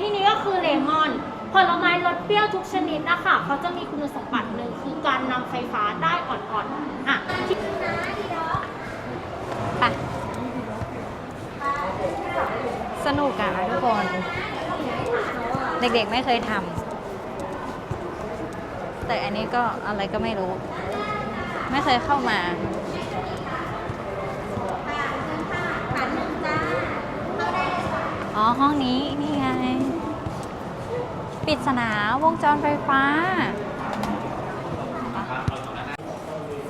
ที่นี้ก็คือเลมอนผลไม้รสเปรี้ยวทุกชนิดนะคะเขาจะมีคุณสมบัติหนึ่งคือการนำไฟฟ้าได้อ่อนๆอะที่ไปสนุกอะทุกคน เด็กๆไม่เคยทำแต่อันนี้ก็อะไรก็ไม่รู้ ไม่เคยเข้ามาอ๋อห้องนี้นี่ไง ปริศนาวงจรไฟฟ้า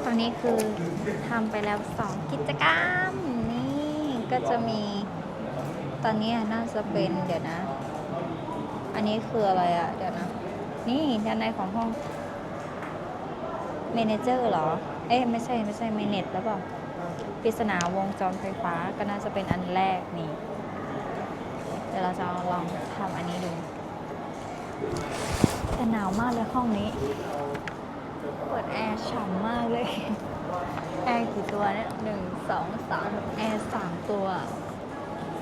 ตอนนี้คือทำไปแล้วสองกิจกรรม นี่ก็จะมี ตอนนี้น่าจะเป็นเดี๋ยวนะ อันนี้คืออะไรอะเดี๋ยวนะ นี่ด้านในของห้องเมนเจอร์เหรอ เอ๊ะไม่ใช่ไม่ใช่เมเนจแล้วเปล่าปริศนาวงจรไฟฟ้าก็น่าจะเป็นอันแรกนี่ เดี๋ยวเราจะลองทำอันนี้ดู แต่หนาวมากเลยห้องนี้ เปิดแอร์ฉ่ำมากเลย แอร์กี่ตัวเนี่ยหนึ่งสองสามแอร์สามตัว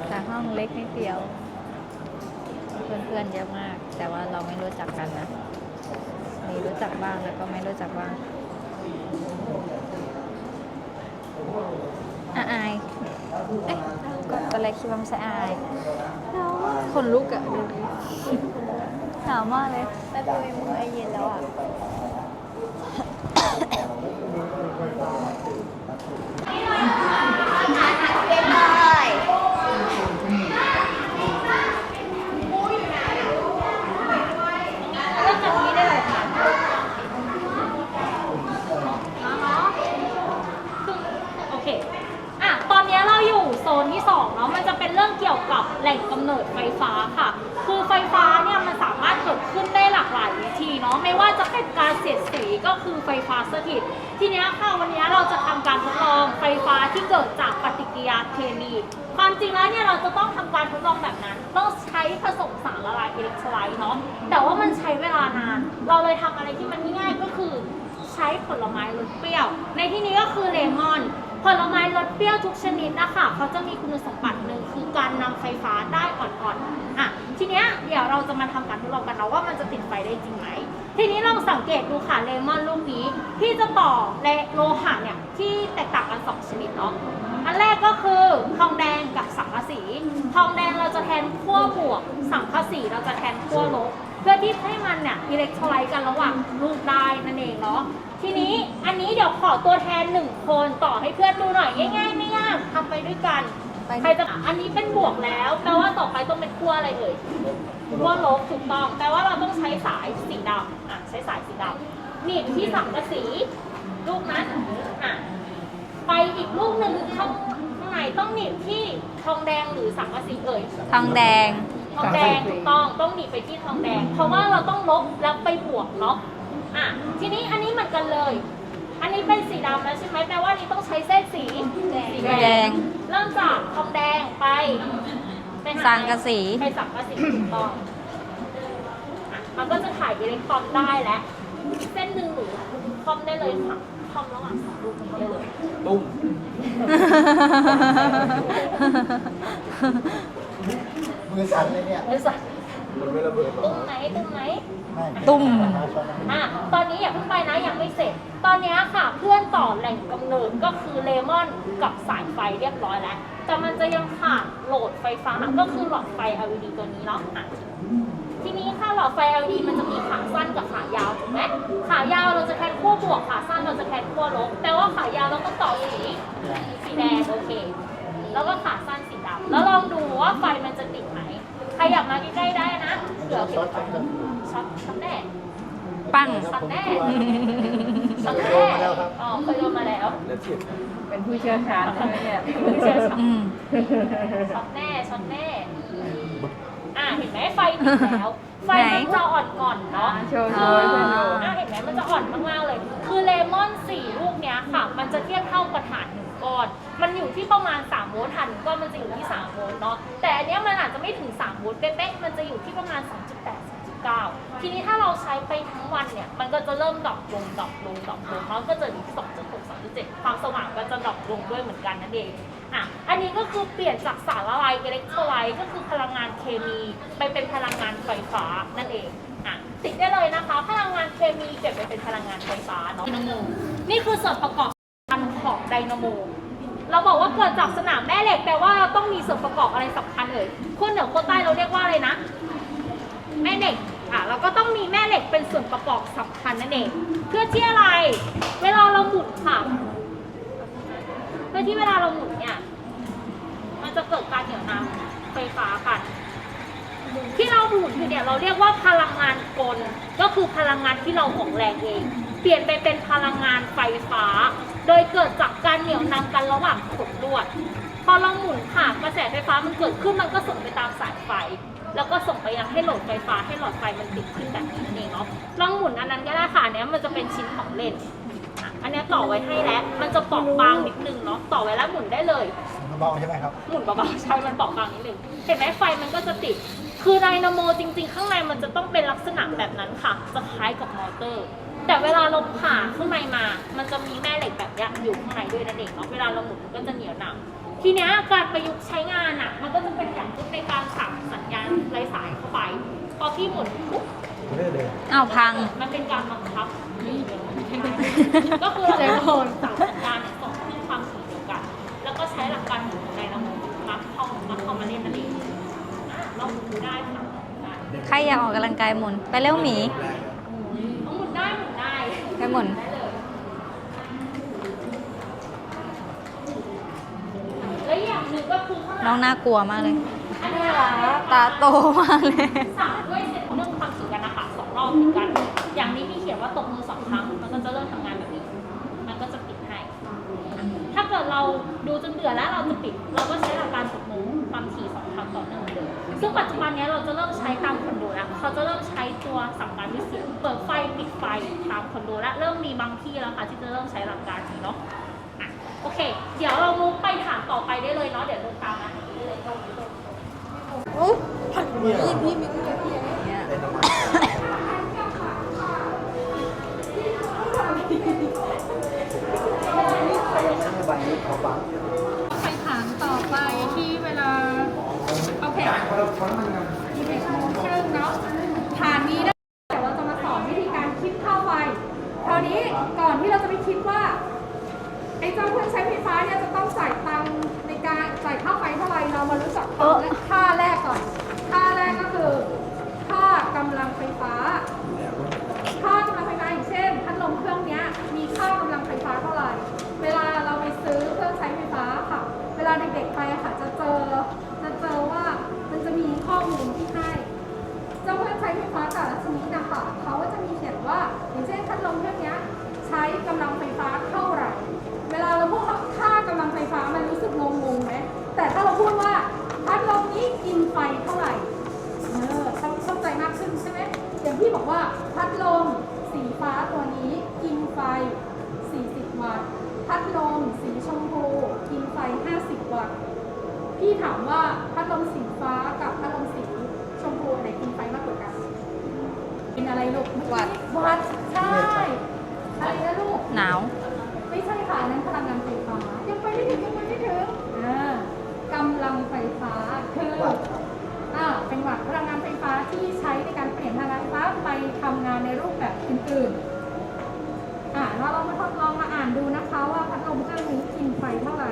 แต่ห้องเล็กนิดเดียว เพื่อนๆเยอะมาก แต่ว่าเราไม่รู้จักกันนะ มีรู้จักบ้างแล้วก็ไม่รู้จักบ้างอะอายเอ๊ะก็ตอนแรกคิดว่าไม่ใช่อายหนาวมากคนลุกอะดูดิ หนาวมากเลยแต่ตัวเมือไอเย็นแล้วอะเริ่มจากนี้ได้เลยค่ะโอเค อะ ตอนนี้เราอยู่โซนที่2เนาะ มันจะเป็นเรื่องเกี่ยวกับแหล่งกำเนิดไฟฟ้าค่ะ คือไฟฟ้าเนี่ยมันสามารถเกิดขึ้นได้หลากหลายวิธีเนาะ ไม่ว่าจะเป็นการเสียดสีก็คือไฟฟ้าสถิต ทีเนี้ยค่ะวันนี้เราจะทำการทดลองไฟฟ้าที่เกิดจากปฏิกิริยาเคมี ความจริงแล้วเนี่ยเราจะต้องทำการทดลองแบบนั้น ต้องใช้ผสมสารละลายอิเล็กโทรไลต์เนาะแต่ว่ามันใช้เวลานาน เราเลยทำอะไรที่มันง่ายๆก็คือ ใช้ผลไม้รสเปรี้ยว ในที่นี้ก็คือเลมอน ผลไม้รสเปรี้ยวทุกชนิดนะคะเขาจะมีคุณสมบัติหนึ่งคือการนำไฟฟ้าได้อ่อนๆอะทีเนี้ยเดี๋ยวเราจะมาทำการทดลองกันนะว่ามันจะติดไฟได้จริงไหม ทีนี้ลองสังเกตดูค่ะเลมอนลูกนี้ที่จะต่อและโลหะเนี่ยที่แตกต่างกันสองชนิดเนาะอันแรกก็คือทองแดงกับสังกะสี ทองแดงเราจะแทนขั้วบวก สังกะสีเราจะแทนขั้วลบ เพื่อที่ให้มันเนี่ยอิเล็กโทรไลต์กันระหว่างลูกได้นั่นเองเนาะทีนี้อันนี้เดี๋ยวขอตัวแทนหนึ่งคนต่อให้เพื่อนดูหน่อยง่ายๆไม่ยากทำไปด้วยกันไปใครจะอันนี้เป็นบวกแล้วแปลว่าต่อไปต้องเป็นขั้วอะไรเอ่ย ขั้วลบถูกต้องแปลว่าเราต้องใช้สายสีดำอะใช้สายสีดำหนีบที่สังกะสีลูกนั้นอะไปอีกลูกหนึ่งข้างข้างในต้องหนีบที่ทองแดงหรือสังกะสีเอ่ยทองแดง ทองแดงถูกต้องต้องหนีบไปที่ทองแดง เพราะว่าเราต้องลบแล้วไปบวกเนาะอะทีนี้อันนี้เหมือนกันเลย อันนี้เป็นสีดำแล้วใช่ไหมแปลว่าอันนี้ต้องใช้เส้นสีสีแดง เริ่มจากทองแดงไปไปหา สังกะสี ไปสังกะสีถูกต้องอะมันก็จะถ่ายอิเล็กตรอนได้แล้ว เส้นหนึ่งหนูคอมได้เลยค่ะคอมระหว่างสองลูกนี้ได้เลยตุ้มมือสั่นเลยเนี่ยบริษัทมันไม่ระเบิดหรอตุ้มไหนตุ้มไหนไม่ตุ้ม อะตอนนี้อย่าเพิ่งไปนะยังไม่เสร็จ ตอนนี้ค่ะเพื่อนต่อแหล่งกำเนิดก็คือเลมอนกับสายไฟเรียบร้อยแล้ว แต่มันจะยังขาดโหลดไฟฟ้าก็คือหลอดไฟ LED ตัวนี้เนาะอะทีนี้ค่ะหลอดไฟ LED มันจะมีขาสั้นกับขายาวถูกไหมขายาวเราจะแทนขั้วบวกขาสั้นเราจะแทนขั้วลบแต่ว่าขายาวเราต้องต่อสีสีแดงโอเค แล้วก็ขาสั้นสีดำแล้วลองดูว่าไฟมันจะติดไหมใครอยากมาใกล้ๆได้นะเผื่อเก็บไฟช็อตช็อตแน่ปังช็อตแน่ เคช็อตยแน่โดนมาแล้วครับอ๋อเคยโดนมาแล้วแล้วเฉียดเป็นผู้เชี่ยวชาญใช่ไหมเนี่ยเจอช็อตอืมช็อตแน่ช็อตแน่อะเห็นไหมไฟติดแล้ว ไฟมันจะอ่อนๆเนาะโชว์โชว์โชว์โชว์อะเห็นไหมมันจะอ่อนมากๆเลย คือเลมอนสี่ลูกเนี้ยค่ะ มันจะเทียบเท่ากับฐานหนึ่งก้อน มันอยู่ที่ประมาณ3โวลต์ฐานหนึ่งก้อนมันจะอยู่ที่3โวลต์เนาะแต่อันเนี้ยมันอาจจะไม่ถึง3โวลต์เป๊ะๆมันจะอยู่ที่ประมาณ 2.8 2.9ทีนี้ถ้าเราใช้ไปทั้งวันเนี่ย มันก็จะเริ่มดรอปลงดรอปลงดรอปลงแล้วก็จะอยู่ที่2.6 2.7 ความสว่างก็จะดรอปลงด้วยเหมือนกันนั่นเอง อะ อันนี้ก็คือเปลี่ยนจากสารละลายอิเล็กโทรไลต์ก็คือพลังงานเคมี ไปเป็นพลังงานไฟฟ้านั่นเอง อะ ติดได้เลยนะคะ พลังงานเคมีเปลี่ยนไปเป็นพลังงานไฟฟ้าเนาะไดนาโม นี่คือส่วนประกอบสำคัญของไดนาโมเราบอกว่าเกิดจากสนามแม่เหล็กแปลว่าเราต้องมีส่วนประกอบอะไรสำคัญเอ่ยขั้วเหนือขั้วใต้เราเรียกว่าอะไรนะ แม่เหล็กอะเราก็ต้องมีแม่เหล็กเป็นส่วนประกอบสำคัญนั่นเองเพื่อที่อะไร เวลาเราหมุนค่ะเพื่อที่เวลาเราหมุนเนี่ยมันจะเกิดการเหนี่ยวนำไฟฟ้ากันที่เราหมุนอยู่เนี่ยเราเรียกว่าพลังงานกลก็คือพลังงานที่เราออกแรงเอง เปลี่ยนไปเป็นพลังงานไฟฟ้า โดยเกิดจากการเหนี่ยวนำกันระหว่างขดลวด พอเราหมุนค่ะกระแสไฟฟ้ามันเกิดขึ้นมันก็ส่งไปตามสายไฟ แล้วก็ส่งไปยังให้โหลดไฟฟ้าให้หลอดไฟมันติดขึ้นแบบนี้นั่นเองเนาะลองหมุนอันนั้นก็ได้ค่ะอันเนี้ยมันจะเป็นชิ้นของเล่นอะอันเนี้ยต่อไว้ให้แล้ว มันจะเปราะบางนิดนึงเนาะต่อไว้แล้วหมุนได้เลย เบาๆใช่ไหมครับ หมุนเบาๆใช่มันเปราะบางนิดนึงเห็นไหมไฟมันก็จะติด คือไดนาโมจริง ๆ ข้างในมันจะต้องเป็นลักษณะแบบนั้นค่ะจะคล้ายกับมอเตอร์ แต่เวลาเราผ่าข้างในมา มันจะมีแม่เหล็กแบบเนี้ยอยู่ข้างในด้วยนั่นเองเนาะเวลาเราหมุนมันก็จะเหนียวหนัก ทีเนี้ยการประยุกต์ใช้งานอะ มันก็จะเป็นอย่างรุ่นในการสั่งสัญญาณไร้สายเข้าไป พอพี่หมุนปุ๊บอ้าวพัง มันเป็นการบังคับก็คือเราจะโดนสั่งสัญญาณเนี่ยส่งขึ้นความถี่เดียวกัน แล้วก็ใช้หลักการหมุนของไดนาโมมาเข้ามาเข้ามาเล่นนั่นเองอะลองหมุนดูได้ค่ะได้ใครอยากออกกำลังกายหมุนไปเร็วหมี เอาหมุนได้หมุนได้ ไปหมุน ได้เลยและอย่างหนึ่งก็คือข้างห น้องน่ากลัวมากเลยนนี้นะตาโตมากเลยสั่งด้วยเสร็จเรื่องความถี่กันนะคะสองรอบเหมือนกัน อย่างนี้มีเขียนว่าตกมือสองครั้ง มันก็จะเริ่มทำงานแบบนี้ มันก็จะปิดให้ ถ้าเกิดเราดูจนเบื่อแล้วเราจะปิด เราก็ใช้หลักการตกมือความถี่สองครั้งต่อเนื่องเหมือนเดิมซึ่งปัจจุบันนี้เราจะเริ่มใช้ตามคอนโดแล้วเขาจะเริ่มใช้ตัวสั่งการด้วยเสียงเปิดไฟปิดไฟตามคอนโดแล้วเริ่มมีบางที่แล้วค่ะที่จะเริ่มใช้หลักการนี้เนาะอะโอเค เดี๋ยวเรามุกไปถามต่อไปได้เลยเนาะเดี๋ยวเดินตามมาทางนี้เลยตรงนี้เลย ไปถามต่อไปที่เวลาโอเคยี่สิบโมงครึ่งเนาะฐานนี้นะเดี๋ยวเราจะมาสอนวิธีการคิดค่าไฟคราวนี้ก่อนที่เราจะไปคิดว่าไอ้เจ้าเครื่องใช้ไฟฟ้าเนี่ยจะต้องจ่ายตังค์ในการจ่ายค่าไฟเท่าไหร่เรามารู้จักค่าแรกก่อนค่าแรกก็คือ ค่ากำลัง ไฟฟ้า ค่ากำลังไฟฟ้าอย่างเช่นพัดลมเครื่องนี้มีค่ากำลังไฟฟ้าเท่าไหร่ เวลาเราไปซื้อเครื่องใช้ไฟฟ้าค่ะ เวลาเด็กๆไปค่ะจะเจอจะเจอว่ามันจะมีข้อมูลที่ให้เจ้าเครื่องใช้ไฟฟ้าแต่ละชนิดนะคะเขาก็จะมีเขียนว่า อย่างเช่นพัดลมเครื่องนี้ใช้กำลังไฟฟ้าเท่าไหร่ เวลาเราพูดค่ากำลังไฟฟ้ามันรู้สึกงงๆไหมแต่ถ้าเราพูดว่าพัดลมนี้กินไฟเท่าไหร่ ที่บอกว่าพัดลมสีฟ้าตัวนี้กินไฟ 40 วัตต์ พัดลมสีชมพูกินไฟ 50 วัตต์ พี่ถามว่าพัดลมสีฟ้ากับพัดลมสีชมพูอันไหนกินไฟมากกว่ากันกินอะไรลูกวัตต์ วัตต์ใช่อะไรนะลูก หนาว ไม่ใช่ค่ะอันนั้นพลังงานไฟฟ้ายังไปไม่ถึงยังไปไม่ถึงอ่ากำลังไฟฟ้าคือวัตต์ครับ อ่าเป็นวัตต์พลังงานไฟฟ้าที่ใช้ในการเปลี่ยนพลังงานไฟฟ้าไปทำงานในรูปแบบอื่นๆอ่าเราลองมาทดลองมาอ่านดูนะคะว่าพัดลมเครื่องนี้กินไฟเท่าไหร่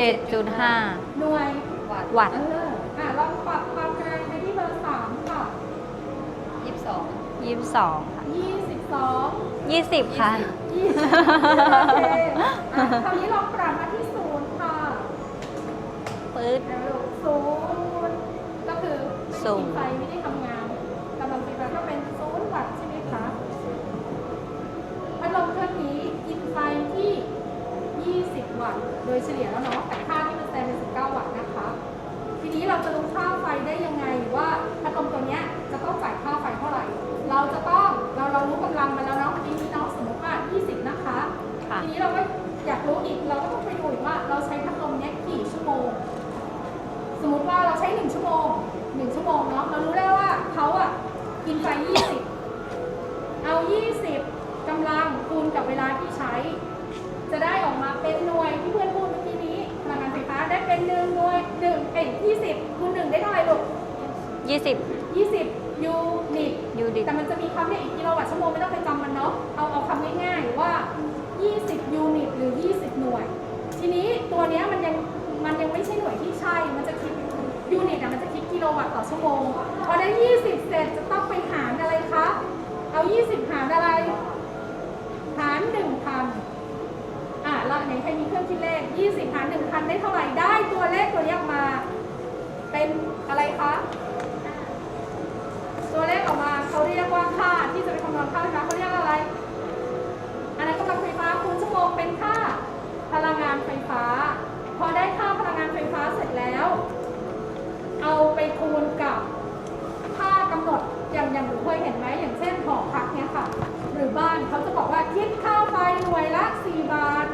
17.5หน่วยวัตต์เอออะลองปรับความแรงไปที่เบอร์สามค่ะ22ค่ะยี่สิบสอง20ค่ะ ยี่สิบโอเคอะคราวนี้ลองปรับมาที่ศูนย์ค่ะปื๊ดแล้วลูกศูนย์ก็คือไม่ศูมีนย์ ไฟไม่ได้ทำงานก็เป็นศูนย์วัตต์ใช่ไหมคะ พัดลมเครื่องนี้กินไฟที่ 20 วัตต์โดยเฉลี่ยแล้วเนาะแต่ค่าที่มันแซมเป็น 19 วัตต์นะคะ ทีนี้เราจะรู้ค่าไฟได้ยังไงว่าพัดลมตัวเนี้ยจะต้องจ่ายค่าไฟเท่าไหร่ เราจะต้องเราเรารู้กำลังมาแล้วเนาะเมื่อกี้นี้เนาะสมมติว่า 20 นะคะ ทีนี้เราก็อยากรู้อีกเราก็ต้องไปดูอีกว่าเราใช้พัดลมเนี้ยกี่ชั่วโมง สมมติว่าเราใช้ 1 ชั่วโมง 1 ชั่วโมงเนาะเรารู้แล้วว่าเขาอะกินไฟ 20 เอา 20กำลังคูณกับเวลาที่ใช้ จะได้ออกมาเป็นหน่วยที่เพื่อนพูดเมื่อกี้นี้พลังงานไฟฟ้าได้เป็นหนึ่งหน่วยหนึ่งเอ้ยี่สิบคูณหนึ่งได้เท่าไหร่ลูกยี่สิบยี่สิบยูนิตยูดิตแต่มันจะมีคำเรียกอีกกิโลวัตต์ชั่วโมงไม่ต้องไปจำมันเนาะเอาเอาคำง่ายๆว่า 20 ยูนิตหรือ 20 หน่วย ทีนี้ตัวเนี้ยมันยังมันยังไม่ใช่หน่วยที่ใช่ มันจะคิดยูนิตอะมันจะคิดกิโลวัตต์ต่อชั่วโมงพอได้ 20 เสร็จจะต้องไปหารอะไรคะ เอา 20 หารอะไร หาร 1,000 ละแล้วไหนใครมีเครื่องคิดเลข 20 หาร 1 พันได้เท่าไหร่ ได้ตัวเลขตัวนี้ออกมา เป็นอะไรคะ ตัวเลขออกมาเขาเรียกว่าค่าที่จะไปคำนวณค่าไฟฟ้าเขาเรียกอะไร อันนั้นกำลังไฟฟ้าคูณชั่วโมงเป็นค่าพลังงานไฟฟ้า พอได้ค่าพลังงานไฟฟ้าเสร็จแล้ว เอาไปคูณกับค่ากำหนดอย่างอย่างหนูเคยเห็นไหมอย่างเช่นหอพักเนี่ยค่ะ หรือบ้านเขาจะบอกว่าคิดค่าไฟหน่วยละ 4 บาท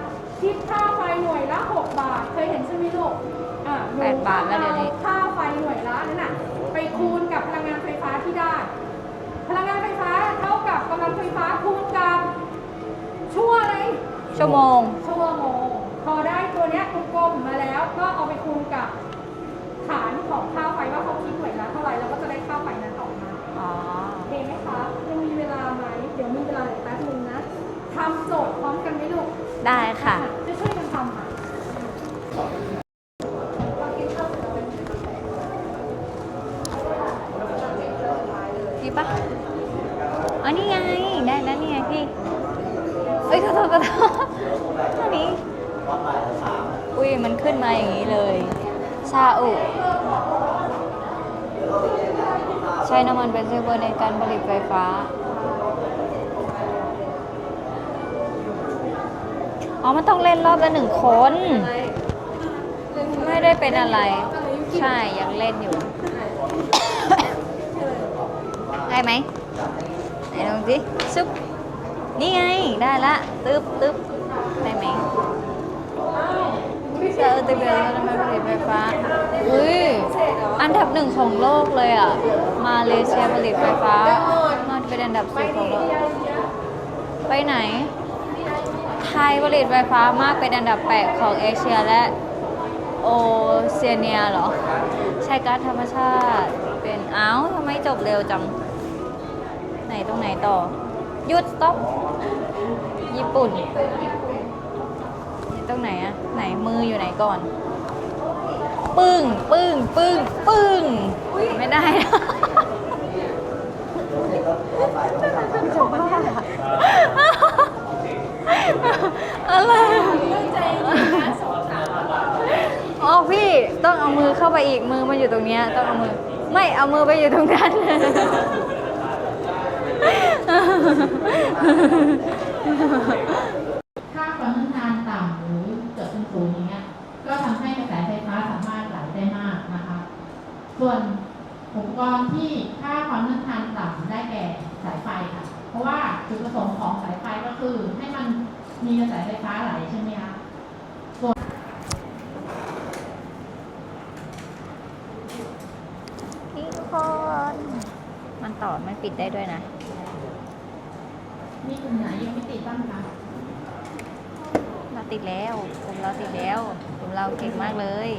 คิดค่าไฟหน่วยละ 6 บาท เค ยเห็นใช่ไหมลูกอะหนูแปดบาทแล้วเดี๋ยวนี้อาค่าไฟหน่วยละนั่นน่ะ ไปคูณกับพลังงานไฟฟ้าที่ได้ พลังงานไฟฟ้าเท่ากับกำลังไฟฟ้าคูณกับชั่วอะไรชั่วโมง ชั่วโมง พอได้ตัวเนี้ยกลมๆมาแล้ว ก็เอาไปคูณกับฐานของค่าไฟว่าเขาคิดหน่วยละเท่าไหร่เราก็จะได้ค่าไฟนั้นออกมาอ๋อโอเคไหมคะยังมีเวลาไหมเดี๋ยวมีเวลาอีกแป๊บนึงนะทำโจทย์พร้อมกันไหมลูกได้ค่ะีปะอ๋อนี่ไง ได้แล้วนี่ไงพี่ เอ้ยขอโทษขอโทษอันนี้อุ้ยมันขึ้นมาอย่างนี้เลยซาอุใช้น้ำมันเป็นเชื้อเพลิงในการผลิตไฟฟ้า อ๋อ มันต้องเล่นรอบละหนึ่งคน ไม่ได้เป็นอะไร ใช่ ยังเล่นอยู่ ได้ไหมไหนลองสิซุปนี่ไง ได้ละตึ๊บตึ๊บได้ไหมเจอตึ๊บเลยน้ำมันผลิตไฟฟ้า อุ้ย อันดับหนึ่งของโลกเลยอะ มาเลเซียผลิตไฟฟ้ามันเป็นอันดับสี่ของโลก ไปไหน ไทยผลิตไฟฟ้ามากเป็นอันดับ8ของเอเชียและโอเชียเนียเหรอ ใช้ก๊าซธรรมชาติเป็นอ้าวทำไมจบเร็วจัง ไหนตรงไหนต่อหยุดสต็อปญี่ปุ่นตรงไหนอะไหนมืออยู่ไหนก่อน ปึ้ง ปึ้ง ปึ้ง ปึ้ง ไม่ได้ อะไรอ๋อพี่ต้องเอามือเข้าไปอีกมือมันอยู่ตรงเนี้ยต้องเอามือ ไม่เอามือไปอยู่ตรงนั้น ค่าความต้านทานต่ำหรือเกิดเป็นศูนย์อย่างเงี้ย ก็ทำให้กระแสไฟฟ้าสามารถไหลได้มากนะคะ ส่วนอุปกรณ์ที่ค่าความต้านทานต่ำได้แก่สายไฟค่ะ เพราะว่าจุดประสงค์ของสายไฟก็คือให้มันมีกระแสไฟฟ้าไหลใช่ไหมคะพี่คน มันต่อมันปิดได้ด้วยนะ มีกลุ่มไหนยังไม่ติดบ้างคะเราติดแล้วกลุ่มเราติดแล้วกลุ่มเราเก่งมากเลย